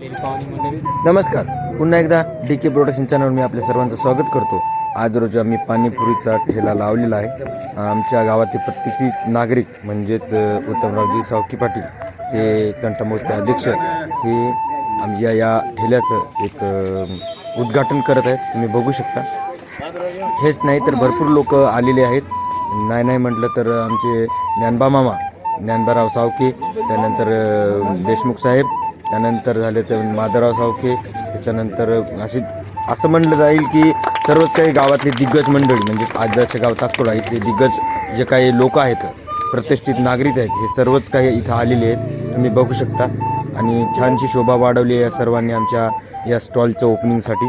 नमस्कार. पुन्हा एकदा डी के प्रोडक्शन चॅनलवर मी आपल्या सर्वांचं स्वागत करतो. आज रोज आम्ही पाणीपुरीचा ठेला लावलेला आहे. आमच्या गावातील प्रत्येकी नागरिक म्हणजेच उत्तमरावजी सावकी पाटील हे तंटामूर्ती अध्यक्ष हे आमच्या या ठेल्याचं एक उद्घाटन करत आहेत. तुम्ही बघू शकता. हेच नाही तर भरपूर लोक आलेले आहेत. नाही नाही म्हटलं तर आमचे ज्ञानबा मामा ज्ञानबाराव सावके त्यानंतर देशमुख साहेब त्यानंतर झाले तर माधवराव सावखे त्याच्यानंतर असे असं म्हणलं जाईल की सर्वच काही गावातले दिग्गज मंडळी म्हणजे आदर्श गाव तात्पुरा इथले दिग्गज जे काही लोक आहेत प्रतिष्ठित नागरिक आहेत हे सर्वच काही इथं आलेले आहेत. तुम्ही बघू शकता. आणि छानशी शोभा वाढवली आहे या सर्वांनी आमच्या या स्टॉलच्या ओपनिंगसाठी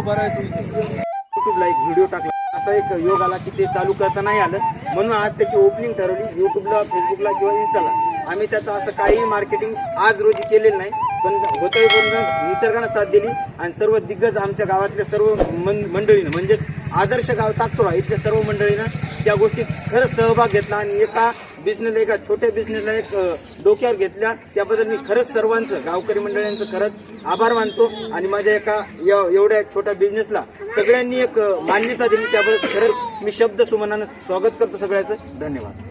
उभा राहतो युट्यूबला एक व्हिडिओ टाकला. असा एक योग आला की ते चालू करता नाही आलं. म्हणून आज त्याची ओपनिंग ठरवली युट्यूबला फेसबुकला किंवा इन्स्टाला आम्ही त्याचं असं काही मार्केटिंग आज रोजी केलेलं नाही पण होतंय पण निसर्गानं साथ दिली आणि सर्व दिग्गज आमच्या गावातल्या सर्व मन मंडळीनं म्हणजे आदर्श गाव ताकतोडा इथल्या सर्व मंडळीनं त्या गोष्टीत खरंच सहभाग घेतला आणि एका बिझनेस एका छोट्या बिझनेसला एक डोक्यावर घेतल्या. त्याबद्दल मी खरंच सर्वांचं गावकरी मंडळींचं खरंच आभार मानतो. आणि माझ्या एका एवढ्या छोट्या बिझनेसला सगळ्यांनी एक मान्यता दिली. त्याबद्दल खरंच मी शब्द सुमनानं स्वागत करतो सगळ्याचं. धन्यवाद.